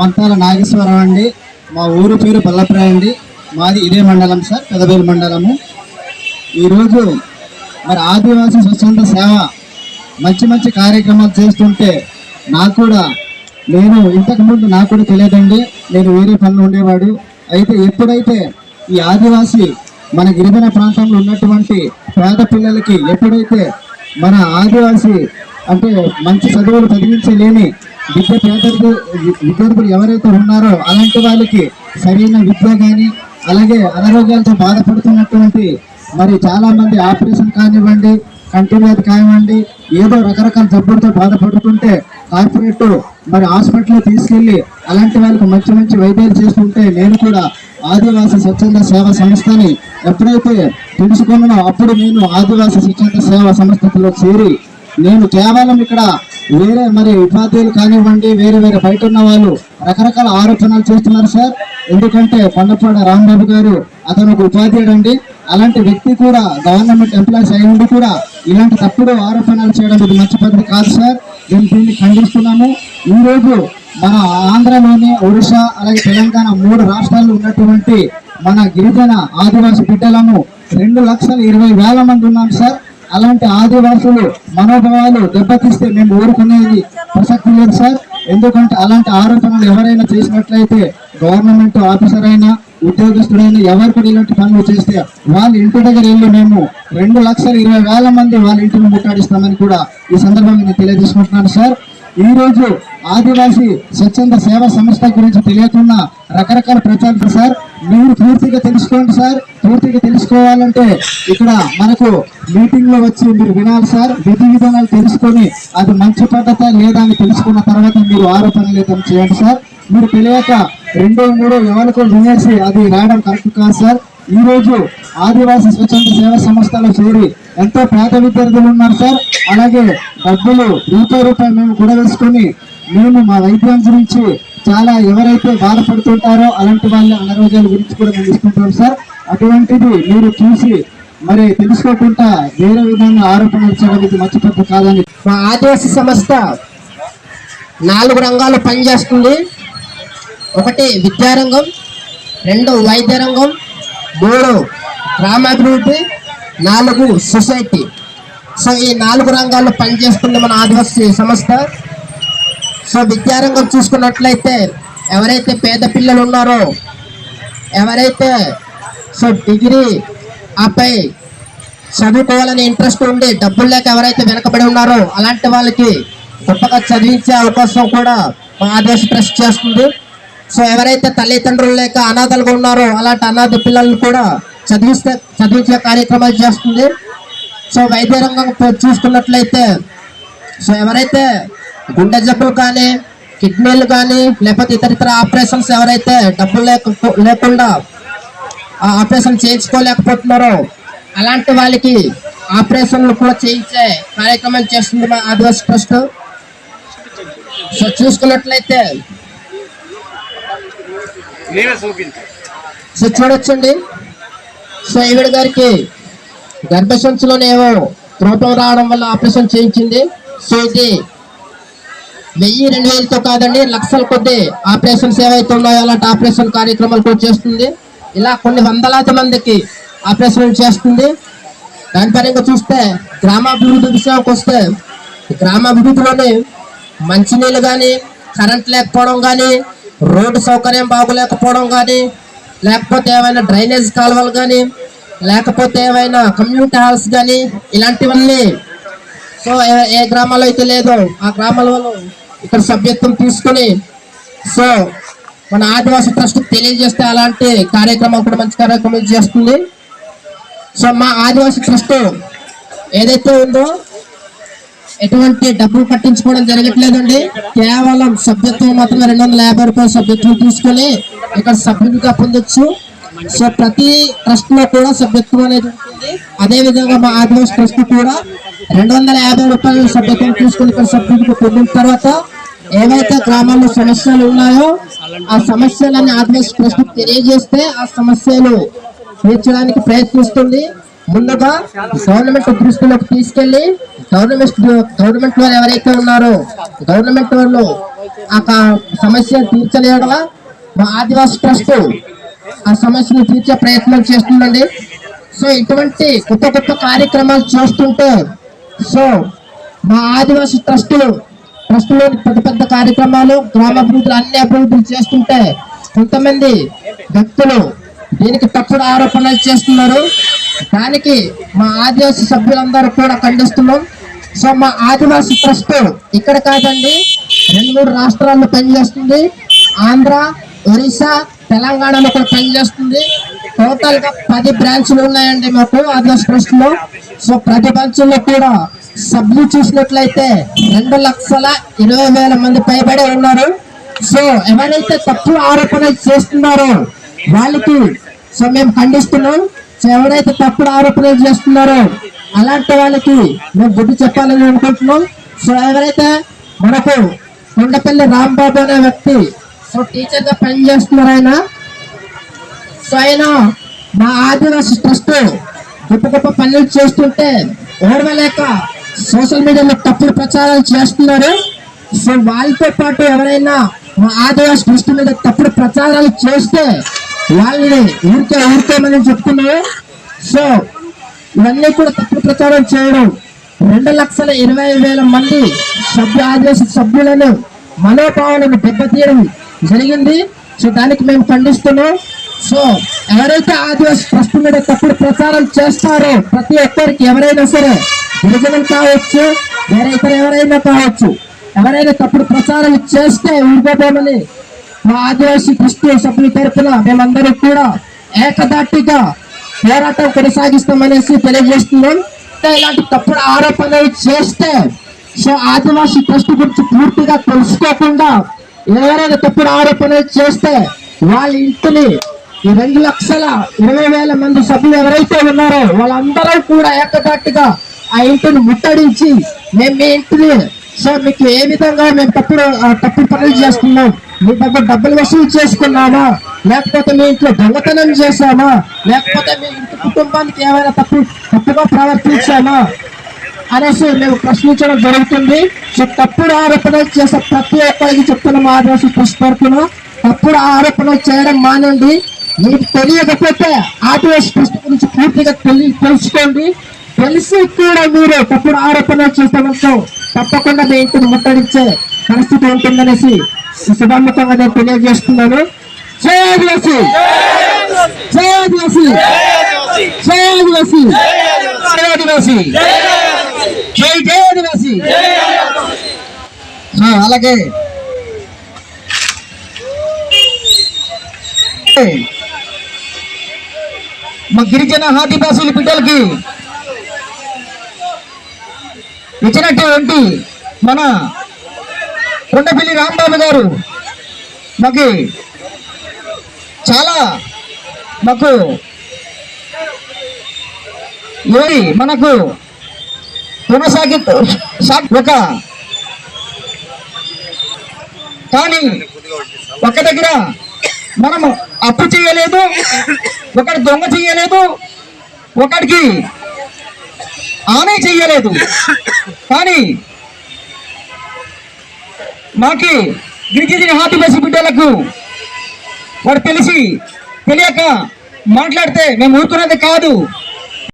వంతాల నాగేశ్వరరావు అండి. మా ఊరు పేరు పల్లప్రాయ అండి. మాది ఇదే మండలం సార్ పెదవేలు మండలము. ఈరోజు మరి ఆదివాసీ స్వచ్ఛంద సేవ మంచి మంచి కార్యక్రమాలు చేస్తుంటే నాకు కూడా నేను ఇంతకుముందు నాకు కూడా తెలియదండి. నేను వేరే పనులు ఉండేవాడు. అయితే ఎప్పుడైతే ఈ ఆదివాసీ మన గిరిజన ప్రాంతంలో ఉన్నటువంటి పేద పిల్లలకి ఎప్పుడైతే మన ఆదివాసీ అంటే మంచి చదువులు చదివించలేని విద్య పేదలు విద్యార్థులు ఎవరైతే ఉన్నారో అలాంటి వాళ్ళకి సరైన విద్య కానీ అలాగే అనారోగ్యాలతో బాధపడుతున్నటువంటి మరి చాలామంది ఆపరేషన్ కానివ్వండి కంటి వ్యాధి కానివ్వండి ఏదో రకరకాల జబ్బులతో బాధపడుతుంటే కార్పొరేట్ మరి హాస్పిటల్లో తీసుకెళ్ళి అలాంటి వాళ్ళకి మంచి మంచి వైద్యాలు చేస్తుంటే నేను కూడా ఆదివాసీ స్వచ్ఛంద సేవా సంస్థని ఎప్పుడైతే తెలుసుకున్నానో అప్పుడు నేను ఆదివాసీ స్వచ్ఛంద సేవా సంస్థలో చేరి నేను కేవలం ఇక్కడ వేరే మరి ఉపాధ్యాయులు కానివ్వండి వేరే వేరే బయట ఉన్న వాళ్ళు రకరకాల ఆరోపణలు చేస్తున్నారు సార్. ఎందుకంటే కొండపాడ రాంబాబు గారు అతను ఒక ఉపాధ్యాయుడు అండి. అలాంటి వ్యక్తి కూడా గవర్నమెంట్ ఎంప్లాయీస్ అయి ఉండి కూడా ఇలాంటి తప్పుడు ఆరోపణలు చేయడం ఇది మంచి పద్ధతి కాదు సార్. మేము దీన్ని ఖండిస్తున్నాము. ఈ రోజు మన ఆంధ్రలోని ఒడిశా అలాగే తెలంగాణ మూడు రాష్ట్రాల్లో ఉన్నటువంటి మన గిరిజన ఆదివాసీ బిడ్డలము రెండు లక్షల ఇరవై వేల మంది ఉన్నాం సార్. అలాంటి ఆదివాసులు మనోభావాలు దెబ్బతీస్తే మేము ఊరుకునేది ప్రసక్తి లేదు సార్. ఎందుకంటే అలాంటి ఆరోపణలు ఎవరైనా చేసినట్లయితే గవర్నమెంట్ ఆఫీసర్ అయినా ఉద్యోగస్తుడైనా ఎవరు కూడా ఇలాంటి పనులు చేస్తే వాళ్ళ ఇంటి దగ్గర వెళ్ళి మేము రెండు లక్షల ఇరవై వేల మంది వాళ్ళ ఇంటిని ముట్టాడిస్తామని కూడా ఈ సందర్భంగా నేను తెలియజేసుకుంటున్నాను సార్. ఈరోజు ఆదివాసి ఆదివాసీ స్వచ్ఛంద సేవా సంస్థ గురించి తెలియకున్న రకరకాల ప్రచారం సార్ మీరు పూర్తిగా తెలుసుకోండి సార్. పూర్తిగా తెలుసుకోవాలంటే ఇక్కడ మనకు మీటింగ్లో వచ్చి మీరు వినాలి సార్. విధి విధానాలు తెలుసుకొని అది మంచి పద్ధత లేదా అని తెలుసుకున్న తర్వాత మీరు ఆరోపణలు ఏదైనా చేయండి సార్. మీరు తెలియక రెండో మూడో ఎవరికో వినేసి అది రాయడం కరెక్ట్ కాదు సార్. ఈరోజు ఆదివాసీ స్వచ్ఛంద సేవా సంస్థలో చేరి ఎంతో పేద విద్యార్థులు ఉన్నారు సార్. అలాగే డబ్బులు రూపాయి రూపాయి మేము కూడా వేసుకొని మేము మా వైద్యం గురించి చాలా ఎవరైతే బాధపడుతుంటారో అలాంటి వాళ్ళ అనారోగ్యాల గురించి కూడా మేము తీసుకుంటాం సార్. అటువంటిది మీరు చూసి మరి తెలుసుకోకుండా వేరే విధంగా ఆరోపణలు చేయడం ఇది కాదని మా ఆదివాసీ సంస్థ నాలుగు రంగాలు పనిచేస్తుంది. ఒకటి విద్యారంగం రెండు వైద్య రంగం మూడు గ్రామాభివృద్ధి నాలుగు సొసైటీ. సో ఈ నాలుగు రంగాల్లో పనిచేస్తుంది మన ఆదివాసీ సంస్థ. సో విద్యారంగం చూసుకున్నట్లయితే ఎవరైతే పేద పిల్లలు ఉన్నారో ఎవరైతే సో డిగ్రీ ఆపై చదువుకోవాలని ఇంట్రెస్ట్ ఉండి డబ్బులు లేక ఎవరైతే వెనకబడి ఉన్నారో అలాంటి వాళ్ళకి గొప్పగా చదివించే అవకాశం కూడా మా ఆదేశ ట్రస్ట్ చేస్తుంది. సో ఎవరైతే తల్లిదండ్రులు లేక అనాథలుగా ఉన్నారో అలాంటి అనాథ పిల్లల్ని కూడా చదివిస్తే చదివించే కార్యక్రమాలు చేస్తుంది. సో వైద్య రంగం చూసుకున్నట్లయితే సో ఎవరైతే గుండె జబ్బులు కానీ కిడ్నీలు కానీ లేకపోతే ఇతర ఇతర ఆపరేషన్స్ ఎవరైతే డబ్బులు లేక లేకుండా ఆ ఆపరేషన్ చేయించుకోలేకపోతున్నారో అలాంటి వాళ్ళకి ఆపరేషన్లు కూడా చేయించే కార్యక్రమం చేస్తుంది మా ఆదివాసీ ట్రస్ట్. సో చూసుకున్నట్లయితే సో చూడొచ్చండి. సో ఈవిడ గారికి గర్భసంచిలోనే రూపం రావడం వల్ల ఆపరేషన్ చేయించింది. సో ఇది వెయ్యి రెండు వేలతో కాదండి లక్షల కొద్ది ఆపరేషన్స్ ఏవైతే ఉన్నాయో అలాంటి ఆపరేషన్ కార్యక్రమాలు కూడా చేస్తుంది. ఇలా కొన్ని వందలాది మందికి ఆపరేషన్ చేస్తుంది. దాని పరంగా చూస్తే గ్రామాభివృద్ధి విషయానికి వస్తే గ్రామాభివృద్ధిలోనే మంచినీళ్ళు కానీ కరెంట్ లేకపోవడం కానీ రోడ్డు సౌకర్యం బాగోలేకపోవడం కానీ లేకపోతే ఏమైనా డ్రైనేజ్ కాలువలు కానీ లేకపోతే ఏమైనా కమ్యూనిటీ హాల్స్ కానీ ఇలాంటివన్నీ. సో ఏ- గ్రామాల్లో అయితే లేదో ఆ గ్రామాల వాళ్ళు ఇక్కడ సభ్యత్వం తీసుకొని సో మన ఆదివాసీ ట్రస్ట్ తెలియజేస్తే అలాంటి కార్యక్రమం కూడా మంచి కార్యక్రమం చేస్తుంది. సో మా ఆదివాసీ ట్రస్ట్ ఏదైతే ఉందో ఎటువంటి డబ్బులు కట్టించుకోవడం జరగట్లేదండి. కేవలం సభ్యత్వం మాత్రమే రెండు వందల యాభై రూపాయల సభ్యత్వం తీసుకొని ఇక్కడ సభ్యుడిగా పొందొచ్చు. సో ప్రతి ట్రస్ట్లో కూడా సభ్యత్వం అనేది ఉంటుంది. అదే విధంగా మా ఆదివాసీ ట్రస్ట్ కూడా రెండు వందల యాభై రూపాయల సభ్యత్వం తీసుకుని ఇక్కడ సభ్యుడికి పొందిన తర్వాత ఏవైతే గ్రామాల్లో సమస్యలు ఉన్నాయో ఆ సమస్యలన్నీ ఆదివాసీ ట్రస్ట్ తెలియజేస్తే ఆ సమస్యలు తీర్చడానికి ప్రయత్నిస్తుంది. ముందుగా గవర్నమెంట్ దృష్టిలోకి తీసుకెళ్ళి గవర్నమెంట్ గవర్నమెంట్ వాళ్ళు ఎవరైతే ఉన్నారో గవర్నమెంట్ వాళ్ళు ఆ కా- సమస్య తీర్చలేడలా మా ఆదివాసీ ట్రస్ట్ ఆ సమస్యను తీర్చే ప్రయత్నం చేస్తుందండి. సో ఇటువంటి కొత్త కొత్త కార్యక్రమాలు చూస్తుంటే సో మా ఆదివాసీ ట్రస్ట్ ట్రస్టులోని పెద్ద పెద్ద కార్యక్రమాలు గ్రామాభివృద్ధులు అన్ని అభివృద్ధులు చేస్తుంటే కొంతమంది వ్యక్తులు దీనికి తప్పుడు ఆరోపణలు చేస్తున్నారు. దానికి మా ఆదివాసీ సభ్యులందరూ కూడా ఖండిస్తున్నాం. సో మా ఆదివాసీ ట్రస్ట్ ఇక్కడ కాదండి రెండు మూడు రాష్ట్రాల్లో పనిచేస్తుంది. ఆంధ్ర ఒరిస్సా తెలంగాణలో కూడా పనిచేస్తుంది. టోటల్గా పది బ్రాంచ్లు ఉన్నాయండి మాకు ఆదివాసీ ట్రస్ట్లో సో ప్రతి బ్రాంచ్లో కూడా సభ్యులు చూసినట్లయితే రెండు లక్షల ఇరవై వేల మంది పైబడి ఉన్నారు. సో ఎవరైతే తప్పు ఆరోపణలు చేస్తున్నారో వాళ్ళకి సో మేము ఖండిస్తున్నాం. సో ఎవరైతే తప్పుడు ఆరోపణలు చేస్తున్నారో అలాంటి వాళ్ళకి మేము బుద్ధి చెప్పాలని అనుకుంటున్నాం. సో ఎవరైతే మనకు కొండపల్లి రాంబాబు అనే వ్యక్తి సో టీచర్గా పనిచేస్తున్నారు ఆయన. సో ఆయన మా ఆదివాసి ట్రస్ట్ గొప్ప గొప్ప పనులు చేస్తుంటే ఓడవలేక సోషల్ మీడియాలో తప్పుడు ప్రచారాలు చేస్తున్నారు. సో వాళ్ళతో పాటు ఎవరైనా మా ఆదివాసి ట్రస్ట్ మీద తప్పుడు ప్రచారాలు చేస్తే వాళ్ళని ఊరికే ఊరికేమని చెప్తున్నారు సో ఇవన్నీ కూడా తప్పుడు ప్రచారం చేయడం. రెండు లక్షల ఇరవై వేల మంది సభ్య ఆదేశ సభ్యులను మనోభావాలను దెబ్బతీయడం జరిగింది. సో దానికి మేము ఖండిస్తున్నాం. సో ఎవరైతే ఆదివాసి ట్రస్ట్ మీద తప్పుడు ప్రచారం చేస్తారో ప్రతి ఒక్కరికి ఎవరైనా సరే గిరిజనం కావచ్చు వేరే ఇతర ఎవరైనా కావచ్చు ఎవరైనా తప్పుడు ప్రచారం చేస్తే ఊరుకోబోమని మా ఆదివాసీ క్రిస్టియ సభ్యుల తరపున మేమందరూ కూడా ఏకదాటిగా పోరాటం కొనసాగిస్తామనేసి తెలియజేస్తున్నాం. ఇలాంటి తప్పుడు ఆరోపణలు చేస్తే సో ఆదివాసీ ట్రస్ట్ గురించి పూర్తిగా తెలుసుకోకుండా ఎవరైనా తప్పుడు ఆరోపణలు చేస్తే వాళ్ళ ఇంటిని ఈ రెండు లక్షల ఇరవై వేల మంది సభ్యులు ఎవరైతే ఉన్నారో వాళ్ళందరూ కూడా ఏకదాటిగా ఆ ఇంటిని ముట్టడించి మేము మీ ఇంటిని సో మీకు ఏ విధంగా మేము తప్పుడు ఆ, తప్పుడు పనులు చేస్తున్నాం? మీ దగ్గర డబ్బులు వసూలు చేసుకున్నామా? లేకపోతే మీ ఇంట్లో దొంగతనం చేశామా? లేకపోతే మీ ఇంటి కుటుంబానికి ఏమైనా తప్పు తప్పుగా ప్రవర్తించామా? అనేసి మేము ప్రశ్నించడం జరుగుతుంది. సో తప్పుడు ఆరోపణలు చేసే ప్రతి ఒక్కరికి చెప్తున్న మా ఆదివాసీ ట్రస్ట్ తప్పుడు ఆరోపణలు చేయడం మానండి. మీకు తెలియకపోతే ఆర్టీఎస్ ప్రశ్న గురించి పూర్తిగా తెలుసుకోండి. తెలిసి కూడా మీరు తప్పుడు ఆరోపణలు చేస్తామంటాం తప్పకుండా మీ ఇంటిని ముట్టడించే పరిస్థితి ఉంటుందనేసి శుభాముఖంగా నేను తెలియజేస్తున్నాను. జై ఆదివాసీ! జై ఆదివాసీ! జై జై ఆ, అలాగే. మా గిరిజన ఆదివాసుల బిడ్డలకి ఇచ్చినటువంటి మన కొండపల్లి రాంబాబు గారు మాకు చాలా మాకు ఏది మనకు కొనసాగి ఒక కానీ ఒక దగ్గర మనము అప్పు చేయలేదు ఒకటి దొంగ చేయలేదు ఒకటికి ఆమె చెయ్యలేదు. కానీ మాకి గిరిజన ఆదివాసీ బిడ్డలకు వాడు తెలిసి తెలియక మాట్లాడితే మేము ఊరుకున్నది కాదు.